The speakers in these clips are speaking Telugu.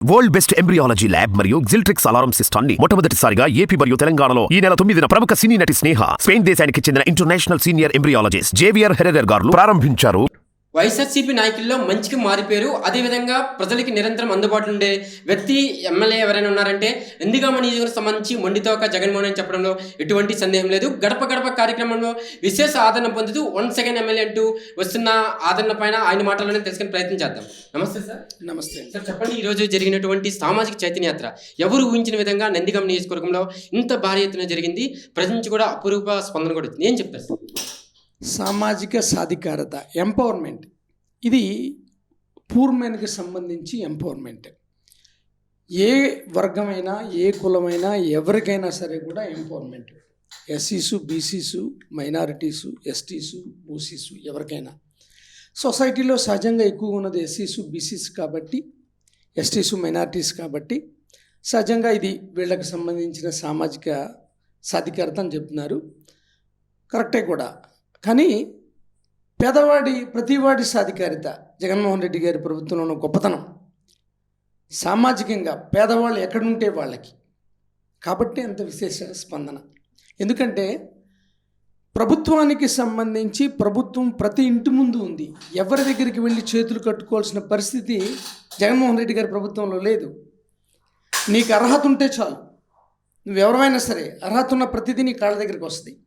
వరల్డ్ బెస్ట్ ఎంబ్రియాలజీ ల్యాబ్ మరియు జిల్ట్రిక్స్ అలారం సిస్టాన్ని మొట్టమొదటిసారిగా ఏపీ మరియు తెలంగాణలో ఈ నెల తొమ్మిదిన ప్రముఖ సినీ నటి స్నేహ స్పెయిన్ దేశానికి చెందిన international senior embryologist Javier Herrera గారు ప్రారంభించారు. వైఎస్ఆర్సీపీ నాయకుల్లో మంచికి మారిపోయారు. అదేవిధంగా ప్రజలకి నిరంతరం అందుబాటులో ఉండే వ్యక్తి ఎమ్మెల్యే ఎవరైనా ఉన్నారంటే ఎందుకమ్మ నియోజకవర్గం సంబంధించి మొండితోక జగన్మోహన్ అని చెప్పడంలో ఎటువంటి సందేహం లేదు. గడప గడప కార్యక్రమంలో విశేష ఆదరణ పొందుతూ వన్ సెకండ్ ఎమ్మెల్యే అంటూ వస్తున్న ఆదరణ పైన ఆయన మాటల్లోనే తెలుసుకునే ప్రయత్నం చేద్దాం. నమస్తే సార్. నమస్తే. సార్ చెప్పండి ఈరోజు జరిగినటువంటి సామాజిక చైతన్య యాత్ర ఎవరు ఊహించిన విధంగా నందిగం నియోజకవర్గంలో ఇంత భారీ ఎత్తున జరిగింది? ప్రజల నుంచి కూడా అపురూప స్పందన కూడా వచ్చింది. ఏం చెప్తారు సార్? సామాజిక సాధికారత ఎంపవర్మెంట్ ఇది పూర్మెన్కి సంబంధించి ఎంపవర్మెంట్ ఏ వర్గమైనా ఏ కులమైనా ఎవరికైనా సరే కూడా ఎంపవర్మెంట్ ఎస్సీసు బీసీసు మైనారిటీసు ఎస్టీసు ఓసీసు ఎవరికైనా. సొసైటీలో సహజంగా ఎక్కువ ఉన్నది ఎస్సీసు బీసీస్ కాబట్టి ఎస్టీసు మైనారిటీస్ కాబట్టి సహజంగా ఇది వీళ్ళకి సంబంధించిన సామాజిక సాధికారత అని చెప్తున్నారు. కరెక్టే కూడా. కానీ పేదవాడి ప్రతివాడి సాధికారిత జగన్మోహన్ రెడ్డి గారి ప్రభుత్వంలో గొప్పతనం సామాజికంగా పేదవాళ్ళు ఎక్కడుంటే వాళ్ళకి. కాబట్టి అంత విశేష స్పందన. ఎందుకంటే ప్రభుత్వానికి సంబంధించి ప్రభుత్వం ప్రతి ఇంటి ముందు ఉంది. ఎవరి దగ్గరికి వెళ్ళి చేతులు కట్టుకోవాల్సిన పరిస్థితి జగన్మోహన్ రెడ్డి గారి ప్రభుత్వంలో లేదు. నీకు అర్హత ఉంటే చాలు. నువ్వెవరైనా సరే అర్హత ఉన్న ప్రతిదీ నీ కాళ్ళ దగ్గరికి వస్తుంది.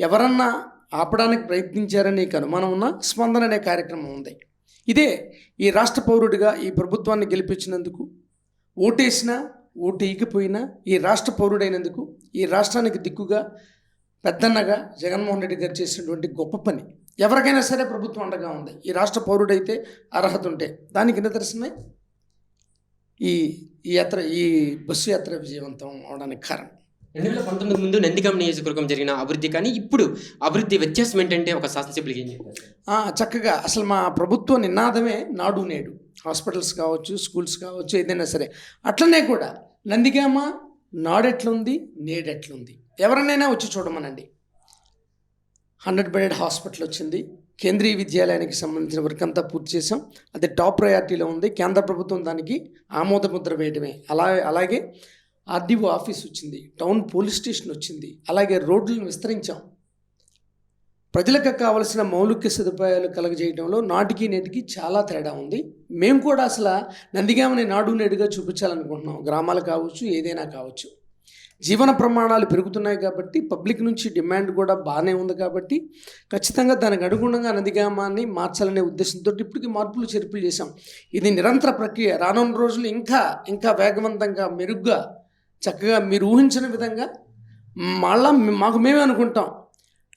ఎవరన్నా ఆపడానికి ప్రయత్నించారని కనుమానం అనుమానం ఉన్న స్పందన అనే కార్యక్రమం ఉంది. ఇదే ఈ రాష్ట్ర పౌరుడిగా ఈ ప్రభుత్వాన్ని గెలిపించినందుకు ఓటేసినా ఓటు ఈగిపోయినా ఈ రాష్ట్ర పౌరుడైనందుకు ఈ రాష్ట్రానికి దిక్కుగా పెద్దన్నగా జగన్మోహన్ రెడ్డి గారు చేసినటువంటి గొప్ప పని. ఎవరికైనా సరే ప్రభుత్వం అండగా ఉంది. ఈ రాష్ట్ర పౌరుడైతే అర్హత ఉంటే దానికి నిదర్శనమే? ఈ ఈ యాత్ర ఈ బస్సు యాత్ర విజయవంతం అవడానికి కారణం. రెండు వేల పంతొమ్మిది ముందు నందిగం నియోజకవర్గం జరిగిన అభివృద్ధి కానీ ఇప్పుడు అభివృద్ధి వ్యత్యాసం ఏంటంటే ఒక శాసనసభ్యులకి ఏం చెప్తారు చక్కగా అసలు మా ప్రభుత్వ నినాదమే నాడు నేడు. హాస్పిటల్స్ కావచ్చు స్కూల్స్ కావచ్చు ఏదైనా సరే. అట్లనే కూడా నందిగామ నాడెట్లుంది నేడెట్లుంది? ఎవరినైనా వచ్చి చూడమనండి. హండ్రెడ్ బెడెడ్ హాస్పిటల్ వచ్చింది. కేంద్రీయ విద్యాలయానికి సంబంధించిన వర్క్ అంతా పూర్తి చేసాం అది టాప్ ప్రయారిటీలో ఉంది. కేంద్ర ప్రభుత్వం దానికి ఆమోద ముద్ర వేయడమే. అలా అలాగే ఆర్డీఓ ఆఫీస్ వచ్చింది టౌన్ పోలీస్ స్టేషన్ వచ్చింది అలాగే రోడ్లను విస్తరించాం. ప్రజలకు కావలసిన మౌలిక సదుపాయాలు కలగజేయడంలో నాటికి నేటికి చాలా తేడా ఉంది. మేము కూడా అసలు నందిగామని నాడు నేడుగా చూపించాలనుకుంటున్నాం. గ్రామాలు కావచ్చు ఏదైనా కావచ్చు. జీవన ప్రమాణాలు పెరుగుతున్నాయి కాబట్టి పబ్లిక్ నుంచి డిమాండ్ కూడా బాగానే ఉంది కాబట్టి ఖచ్చితంగా దానికి అనుగుణంగా నదిగామాన్ని మార్చాలనే ఉద్దేశంతో ఇప్పటికి మార్పులు చేర్పులు చేశాం. ఇది నిరంతర ప్రక్రియ. రానున్న రోజులు ఇంకా ఇంకా వేగవంతంగా మెరుగ్గా చక్కగా మీరు ఊహించిన విధంగా మళ్ళా మాకు మేమే అనుకుంటాం.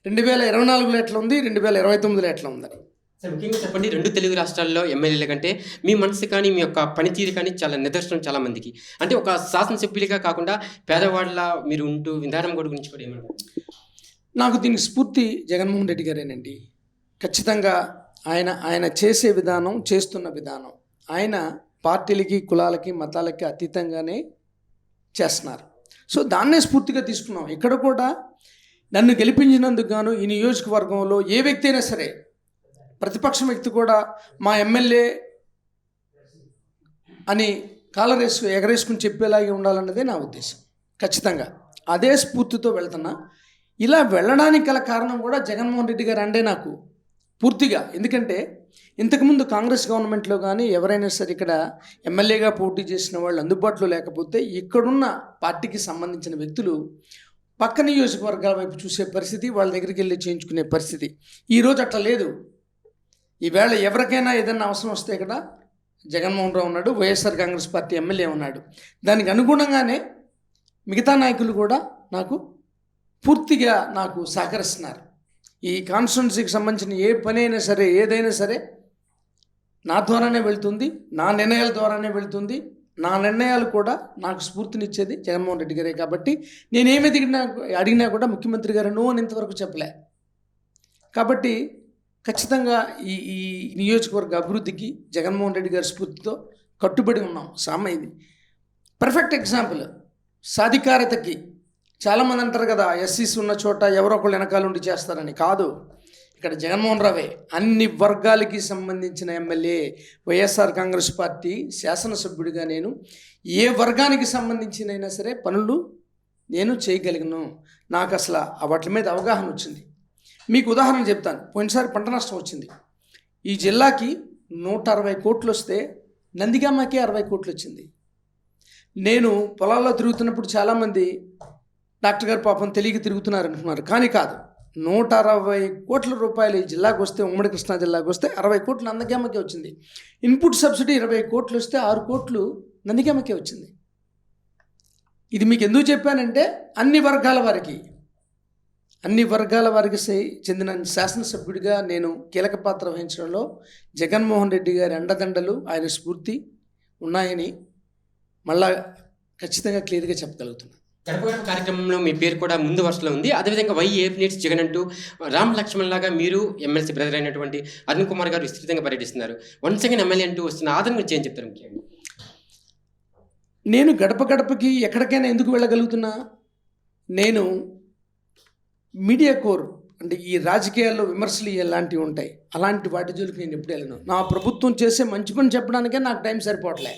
రెండు వేల ఇరవై నాలుగులో ఎట్లా ఉంది రెండు వేల ఇరవై తొమ్మిదిలో ఎట్లా ఉందని సార్ ముఖ్యంగా చెప్పండి రెండు తెలుగు రాష్ట్రాల్లో ఎమ్మెల్యేల కంటే మీ మనసు కానీ మీ యొక్క పనితీరు కానీ చాలా నిదర్శనం చాలా మందికి. అంటే ఒక శాసనసభ్యులుగా కాకుండా పేదవాళ్ళ మీరు ఉంటూ విధానం కూడా గురించి కూడా ఏమంటారు? నాకు దీనికి స్ఫూర్తి జగన్మోహన్ రెడ్డి గారేనండి. ఖచ్చితంగా ఆయన ఆయన చేసే విధానం చేస్తున్న విధానం. ఆయన పార్టీలకి కులాలకి మతాలకి అతీతంగానే చేస్తున్నారు. సో దాన్నే స్ఫూర్తిగా తీసుకున్నాం. ఇక్కడ కూడా నన్ను గెలిపించినందుకు గాను ఈ నియోజకవర్గంలో ఏ వ్యక్తి అయినా సరే ప్రతిపక్ష వ్యక్తి కూడా మా ఎమ్మెల్యే అని కాలరేసు ఎగరేసుకుని చెప్పేలాగే ఉండాలన్నదే నా ఉద్దేశం. ఖచ్చితంగా. అదే స్ఫూర్తితో వెళ్తున్నా. ఇలా వెళ్ళడానికి గల కారణం కూడా జగన్మోహన్ రెడ్డి గారు అండే నాకు పూర్తిగా. ఎందుకంటే ఇంతకుముందు కాంగ్రెస్ గవర్నమెంట్లో కానీ ఎవరైనా సరే ఇక్కడ ఎమ్మెల్యేగా పోటీ చేసిన వాళ్ళు అందుబాటులో లేకపోతే ఇక్కడున్న పార్టీకి సంబంధించిన వ్యక్తులు పక్క నియోజకవర్గాల వైపు చూసే పరిస్థితి వాళ్ళ దగ్గరికి వెళ్ళి చేయించుకునే పరిస్థితి. ఈరోజు అట్లా లేదు. ఈవేళ ఎవరికైనా ఏదైనా అవసరం వస్తే ఇక్కడ జగన్మోహన్ రావు ఉన్నాడు వైఎస్ఆర్ కాంగ్రెస్ పార్టీ ఎమ్మెల్యే ఉన్నాడు. దానికి అనుగుణంగానే మిగతా నాయకులు కూడా నాకు పూర్తిగా నాకు సహకరిస్తున్నారు. ఈ కాన్స్టిట్యున్సీకి సంబంధించిన ఏ పని అయినా సరే ఏదైనా సరే నా ద్వారానే వెళ్తుంది నా నిర్ణయాల ద్వారానే వెళ్తుంది నా నిర్ణయాలు కూడా నాకు స్ఫూర్తినిచ్చేది జగన్మోహన్ రెడ్డి గారే కాబట్టి నేనేమి ఎదిగినా అడిగినా కూడా ముఖ్యమంత్రి గారు నో అని ఇంతవరకు చెప్పలే. కాబట్టి ఖచ్చితంగా ఈ ఈ నియోజకవర్గ అభివృద్ధికి జగన్మోహన్ రెడ్డి గారి స్ఫూర్తితో కట్టుబడి ఉన్నాం. సామ ఇది. పర్ఫెక్ట్ ఎగ్జాంపుల్ సాధికారతకి చాలామంది అంటారు కదా ఎస్సీస్ ఉన్న చోట ఎవరో ఒకళ్ళు వెనకాల ఉండి చేస్తారని. కాదు ఇక్కడ జగన్మోహన్ రావే అన్ని వర్గాలకి సంబంధించిన ఎమ్మెల్యే వైఎస్ఆర్ కాంగ్రెస్ పార్టీ శాసనసభ్యుడిగా నేను. ఏ వర్గానికి సంబంధించినైనా సరే పనులు నేను చేయగలిగను నాకు అసలు వాటి మీద అవగాహన వచ్చింది. మీకు ఉదాహరణ చెప్తాను. పోయినసారి పంట నష్టం వచ్చింది. ఈ జిల్లాకి నూట అరవై కోట్లు వస్తే నందిగామకి అరవై కోట్లు వచ్చింది. నేను పొలాల్లో తిరుగుతున్నప్పుడు చాలామంది డాక్టర్ గారు పాపం తెలియక తిరుగుతున్నారు అనుకున్నారు కానీ కాదు నూట అరవై కోట్ల రూపాయలు ఈ జిల్లాకు వస్తే ఉమ్మడి కృష్ణా జిల్లాకు వస్తే అరవై కోట్లు నందగామకే వచ్చింది. ఇన్పుట్ సబ్సిడీ ఇరవై కోట్లు వస్తే ఆరు కోట్లు నందిగామకే వచ్చింది. ఇది మీకు ఎందుకు చెప్పానంటే అన్ని వర్గాల వారికి అన్ని వర్గాల వారికి చెందిన శాసనసభ్యుడిగా నేను కీలక పాత్ర వహించడంలో జగన్మోహన్ రెడ్డి గారి అండదండలు ఆయన స్ఫూర్తి ఉన్నాయని మళ్ళా ఖచ్చితంగా క్లియర్గా చెప్పగలుగుతున్నాను గడప గడప కార్యక్రమంలో మీ పేరు కూడా ముందు వరుసలో ఉంది. అదేవిధంగా వై ఏపీ నేట్స్ జగన్ అంటూ రామ్ లక్ష్మణ్ లాగా మీరు ఎమ్మెల్సీ బ్రదర్ అయినటువంటి అరుణ్ కుమార్ గారు విస్తృతంగా పర్యటిస్తున్నారు. వన్ సెకండ్ ఎమ్మెల్యే అంటూ వస్తున్న ఆదరణ గురించి ఏం చెప్తారు ముఖ్యంగా? నేను గడప గడపకి ఎక్కడికైనా ఎందుకు వెళ్ళగలుగుతున్నా? నేను మీడియా కోర్ అంటే ఈ రాజకీయాల్లో విమర్శలు ఎలాంటివి ఉంటాయి. అలాంటి వాటి జోలికి నేను ఎప్పుడు వెళ్ళను. నా ప్రభుత్వం చేసే మంచి పని చెప్పడానికే నాకు టైం సరిపోవట్లే.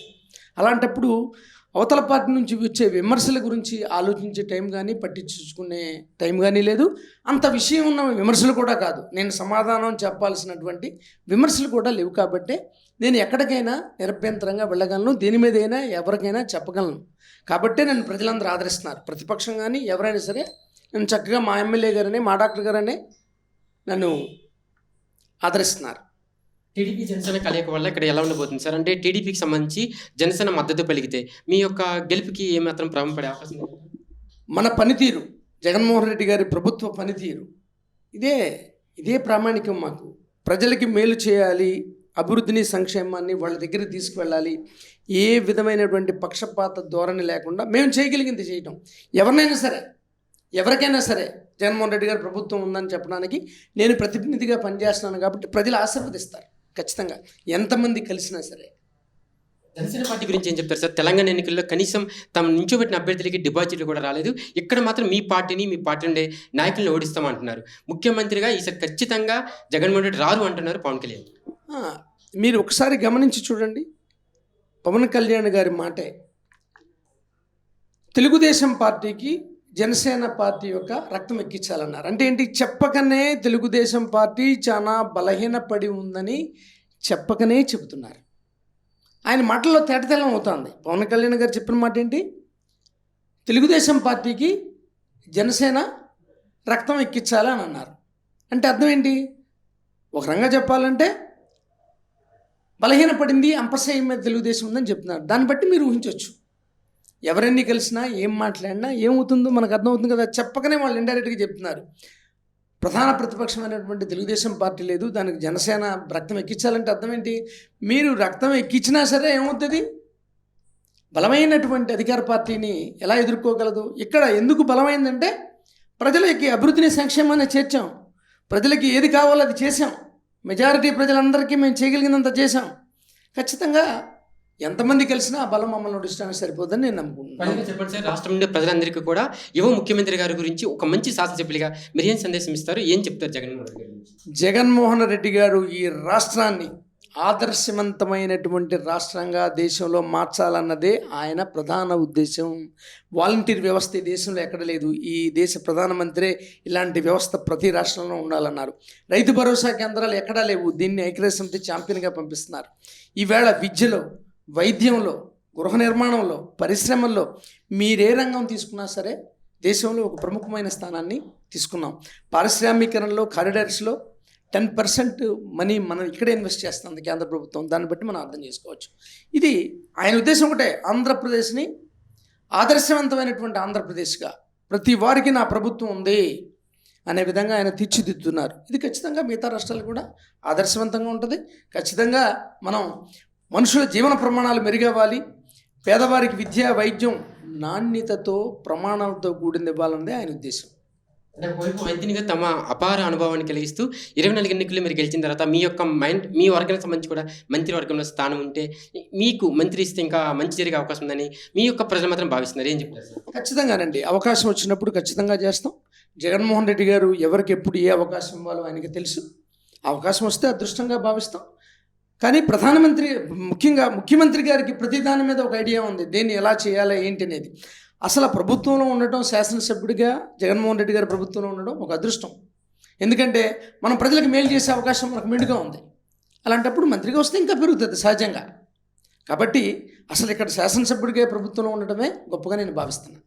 అలాంటప్పుడు అవతల పార్టీ నుంచి వచ్చే విమర్శల గురించి ఆలోచించే టైం కానీ పట్టించుకునే టైం కానీ లేదు. అంత విషయం ఉన్న విమర్శలు కూడా కాదు. నేను సమాధానం చెప్పాల్సినటువంటి విమర్శలు కూడా లేవు కాబట్టి నేను ఎక్కడికైనా నిరభ్యంతరంగా వెళ్ళగలను. దేని మీదైనా ఎవరికైనా చెప్పగలను. కాబట్టే నన్ను ప్రజలందరూ ఆదరిస్తున్నారు. ప్రతిపక్షం కానీ ఎవరైనా సరే నన్ను చక్కగా మా ఎమ్మెల్యే గారని మా డాక్టర్ గారని నన్ను ఆదరిస్తున్నారు. టీడీపీ జనసేన కలయిక వల్ల ఇక్కడ ఎలా ఉండబోతుంది? సార్ అంటే టీడీపీకి సంబంధించి జనసేన మద్దతు పలికితే మీ యొక్క గెలుపుకి ఏమాత్రం ప్రభావం పడే అవకాశం మన పనితీరు జగన్మోహన్ రెడ్డి గారి ప్రభుత్వ పనితీరు ఇదే ఇదే ప్రామాణికం మాకు. ప్రజలకి మేలు చేయాలి అభివృద్ధిని సంక్షేమాన్ని వాళ్ళ దగ్గర తీసుకువెళ్ళాలి. ఏ విధమైనటువంటి పక్షపాత ధోరణి లేకుండా మేము చేయగలిగింది చేయటం. ఎవరినైనా సరే ఎవరికైనా సరే జగన్మోహన్ రెడ్డి గారి ప్రభుత్వం ఉందని చెప్పడానికి నేను ప్రతినిధిగా పనిచేస్తున్నాను కాబట్టి ప్రజలు ఆశీర్వదిస్తారు. ఖచ్చితంగా. ఎంతమంది కలిసినా సరే. జనసేన పార్టీ గురించి ఏం చెప్తారు సార్? తెలంగాణ ఎన్నికల్లో కనీసం తమ నించోబెట్టిన అభ్యర్థులకి డిపాజిట్లు కూడా రాలేదు. ఇక్కడ మాత్రం మీ పార్టీని మీ పార్టీ ఉండే నాయకులను ఓడిస్తామంటున్నారు. ముఖ్యమంత్రిగా ఈసారి ఖచ్చితంగా జగన్మోహన్ రెడ్డి రారు అంటున్నారు పవన్ కళ్యాణ్. మీరు ఒకసారి గమనించి చూడండి. పవన్ కళ్యాణ్ గారి మాటే తెలుగుదేశం పార్టీకి జనసేన పార్టీ యొక్క రక్తం ఎక్కించాలన్నారు. అంటే ఏంటి? చెప్పకనే తెలుగుదేశం పార్టీ చాలా బలహీనపడి ఉందని చెప్పకనే చెబుతున్నారు. ఆయన మాటల్లో తేటతెల్లం అవుతుంది. పవన్ కళ్యాణ్ గారు చెప్పిన మాట ఏంటి? తెలుగుదేశం పార్టీకి జనసేన రక్తం ఎక్కించాలి అని అన్నారు అంటే అర్థం ఏంటి? ఒక రంగా చెప్పాలంటే బలహీనపడింది అంపశయం మీద తెలుగుదేశం ఉందని చెప్తున్నారు. దాన్ని బట్టి మీరు ఊహించవచ్చు. ఎవరెన్ని కలిసినా ఏం మాట్లాడినా ఏమవుతుందో మనకు అర్థమవుతుంది కదా చెప్పకనే వాళ్ళు ఇండైరెక్ట్గా చెప్తున్నారు. ప్రధాన ప్రతిపక్షమైనటువంటి తెలుగుదేశం పార్టీ లేదు దానికి జనసేన రక్తం ఎక్కించాలంటే అర్థం ఏంటి? మీరు రక్తం ఎక్కించినా సరే ఏమవుతుంది? బలమైనటువంటి అధికార పార్టీని ఎలా ఎదుర్కోగలదు? ఇక్కడ ఎందుకు బలమైందంటే ప్రజలకి అభివృద్ధిని సంక్షేమాన్ని చేర్చాం. ప్రజలకి ఏది కావాలో అది చేశాం. మెజారిటీ ప్రజలందరికీ మేము చేయగలిగినంత చేశాం. ఖచ్చితంగా ఎంతమంది కలిసినా ఆ బలం మమ్మల్ని నడిచడానికి సరిపోదని నేను నమ్ముకుంటున్నాను. చెప్పండి సార్ రాష్ట్రం నుండి ప్రజలందరికీ కూడా యువ ముఖ్యమంత్రి గారి గురించి ఒక మంచి శాసనసభ్యులుగా మీరు ఏం సందేశం ఇస్తారు? ఏం చెప్తారు జగన్మోహన్ రెడ్డి జగన్మోహన్ రెడ్డి గారు ఈ రాష్ట్రాన్ని ఆదర్శవంతమైనటువంటి రాష్ట్రంగా దేశంలో మార్చాలన్నదే ఆయన ప్రధాన ఉద్దేశం. వాలంటీర్ వ్యవస్థ ఈ దేశంలో ఎక్కడ లేదు. ఈ దేశ ప్రధానమంత్రి ఇలాంటి వ్యవస్థ ప్రతి రాష్ట్రంలో ఉండాలన్నారు. రైతు భరోసా కేంద్రాలు ఎక్కడా లేవు. దీన్ని ఐక్యరాజ్యసమితి ఛాంపియన్గా పంపిస్తున్నారు. ఈవేళ విద్యలో వైద్యంలో గృహ నిర్మాణంలో పరిశ్రమల్లో మీరే రంగం తీసుకున్నా సరే దేశంలో ఒక ప్రముఖమైన స్థానాన్ని తీసుకున్నాం. పారిశ్రామికరణలో కారిడార్స్లో టెన్ పర్సెంట్ మనీ మనం ఇక్కడే ఇన్వెస్ట్ చేస్తుంది కేంద్ర ప్రభుత్వం. దాన్ని బట్టి మనం అర్థం చేసుకోవచ్చు. ఇది ఆయన ఉద్దేశం ఒకటే ఆంధ్రప్రదేశ్ని ఆదర్శవంతమైనటువంటి ఆంధ్రప్రదేశ్గా ప్రతి వారికి నా ప్రభుత్వం ఉంది అనే విధంగా ఆయన తీర్చిదిద్దుతున్నారు. ఇది ఖచ్చితంగా మిగతా రాష్ట్రాలు కూడా ఆదర్శవంతంగా ఉంటుంది. ఖచ్చితంగా మనం మనుషుల జీవన ప్రమాణాలు మెరుగవ్వాలి. పేదవారికి విద్య వైద్యం నాణ్యతతో ప్రమాణాలతో కూడింది ఇవ్వాలన్నదే ఆయన ఉద్దేశం. ఒకవైపు వైద్యునిగా తమ అపార అనుభవాన్ని కలిగిస్తూ ఇరవై నాలుగు ఎన్నికలు మీరు గెలిచిన తర్వాత మీ యొక్క మైండ్ మీ వర్గానికి సంబంధించి కూడా మంత్రివర్గంలో స్థానం ఉంటే మీకు మంత్రి ఇస్తే ఇంకా మంచి జరిగే అవకాశం ఉందని మీ యొక్క ప్రజలు మాత్రం భావిస్తున్నారు. ఏం చెప్తారు సార్ ఖచ్చితంగానండి అవకాశం వచ్చినప్పుడు ఖచ్చితంగా చేస్తాం. జగన్మోహన్ రెడ్డి గారు ఎవరికి ఎప్పుడు ఏ అవకాశం ఇవ్వాలో ఆయనకి తెలుసు. అవకాశం వస్తే అదృష్టంగా భావిస్తాం. కానీ ప్రధానమంత్రి ముఖ్యంగా ముఖ్యమంత్రి గారికి ప్రతి దాని మీద ఒక ఐడియా ఉంది. దేన్ని ఎలా చేయాలి ఏంటి అనేది అసలు ప్రభుత్వంలో ఉండటం శాసనసభ్యుడిగా జగన్మోహన్ రెడ్డి గారి ప్రభుత్వంలో ఉండడం ఒక అదృష్టం. ఎందుకంటే మనం ప్రజలకు మేలు చేసే అవకాశం మనకు మెండుగా ఉంది. అలాంటప్పుడు మంత్రిగా వస్తే ఇంకా పెరుగుతుంది సహజంగా. కాబట్టి అసలు ఇక్కడ శాసనసభ్యుడిగా ప్రభుత్వంలో ఉండటమే గొప్పగా నేను భావిస్తున్నాను.